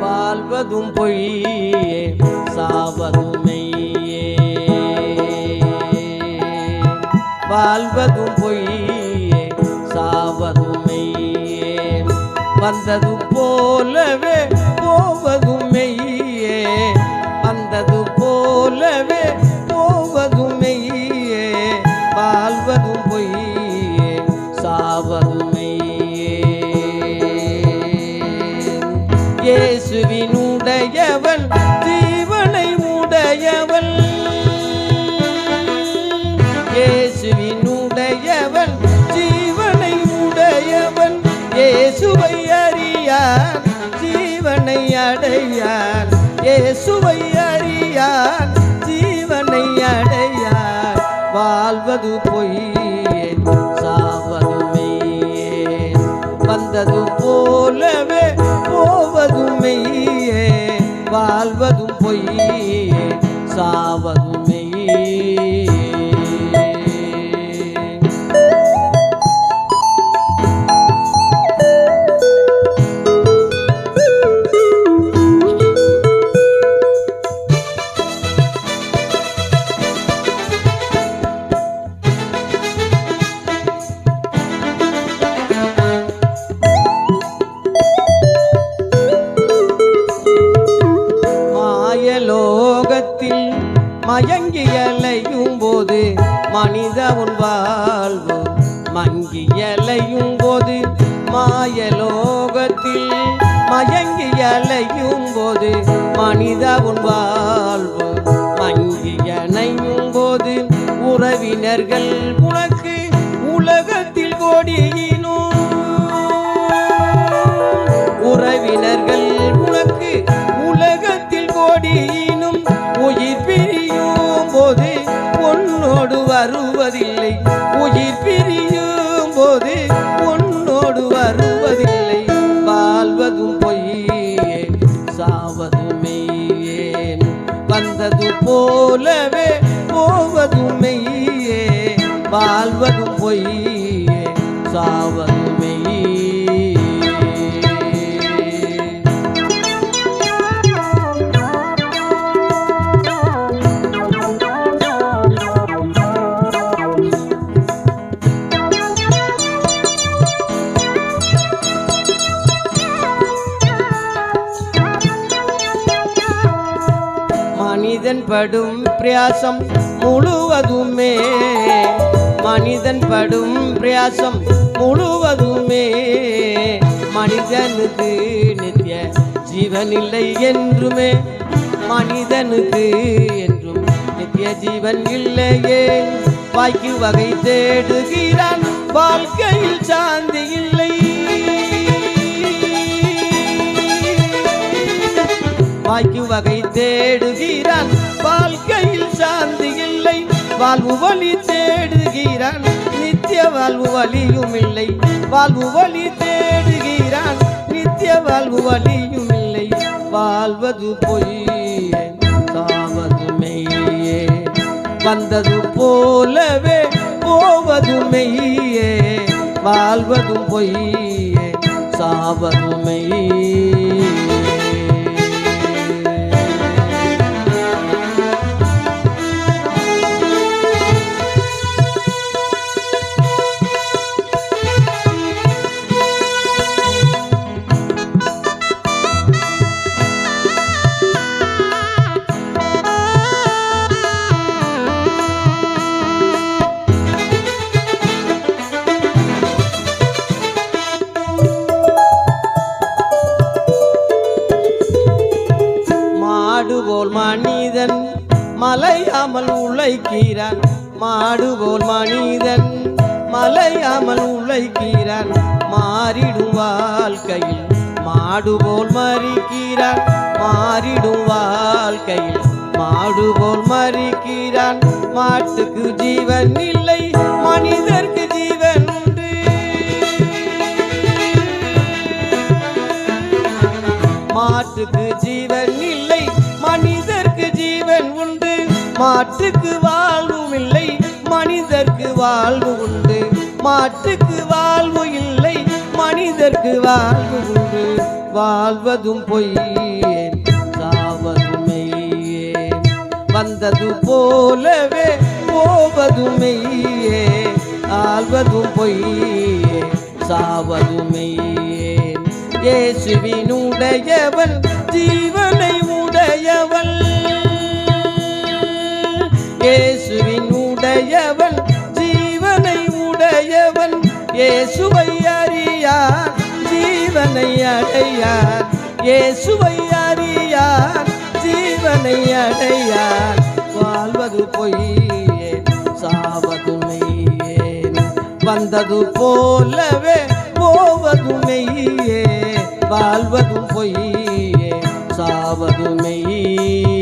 வாழ்வதும் பொய்யே சாவதும் மெய்யே. வாழ்வதும் பொய்யே சாவதும் மெய்யே. வந்ததும் போலவே போவது சாவதும் இயேசுவினுடையவள் ஜீவனை உடையவள் இயேசுவினுடையவள் ஜீவனை உடையவள் இயேசுவை அறியான் ஜீவனை அடையான் இயேசுவை அறியான் ஜீவனை அடையான் வாழ்வது வாழ்வதும் பொய் சாவதும் மெய்யே. போது மனித உன் வாழ்வு மங்கி அலையும் போது மாயலோகத்தில் மயங்கி அலையும் போது மனித உன் வாழ்வு மங்கி அணையும் போது உறவினர்கள் வாழ்வதும் பொய்யே சாவதும் மெய்யே. மனிதன் படும் பிரயாசம் முழுவதுமே மனிதன் படும் பிரயாசம் முழுவதுமே மனிதனுக்கு நித்திய ஜீவனில்லை என்றுமே. மனிதனுக்கு என்றும் நித்திய ஜீவன் இல்லையே. வாய்க்கு வகை தேடுகிறான் வாழ்க்கையில் சாந்தி இல்லை. வாய்க்கு வகை தேடு வாழ்வு வழி தேடுகிறான். நித்திய வாழ்வு வழியும் இல்லை வாழ்வு வழி தேடுகிறான். நித்திய வாழ்வு வழியும் இல்லை வாழ்வது பொய்யே சாவது மெய்யே. வந்தது போலவே போவது மெய்யே. வாழ்வதும் பொய்யே சாவதும் மெய்யே. மலையாமல் உழைக்கிறான். மாடு போல் மனிதன் மலையாமல் உழைக்கிறான். மாறிடும் வாழ்க்கையில் மாடு போல் மறிக்கிறான். மாறிடும் வாழ்க்கையில் மாடு போல் மறிக்கிறான். மாட்டுக்கு ஜீவன் இல்லை மனிதர்க்கு ஜீவன் உண்டு. மாட்டுக்கு ஜீவன் இல்லை மாட்டுக்கு வாழ்வும் இல்லை மனிதர்க்கு வாழ்வு உண்டு. மாட்டுக்கு வாழ்வு இல்லை மனிதர்க்கு வாழ்வு உண்டு. வாழ்வதும் பொய் சாவதும் வந்தது போலவே போவதும் மெய்யே பொய் பொய்யே சாவதும் மெய்யே இயேசுவினுடையவன் ஜீவனை உடையவன். உடையவன் ஜீவனை உடையவன் இயேசுவை அறியார் ஜீவனை அடையார். இயேசுவை அறியார் ஜீவனை அடையார். வாழ்வது பொய்யே சாவது மெய்யே வந்தது போலவே போவது மெய்யே வாழ்வதும் பொய்யே சாவது மெய்யே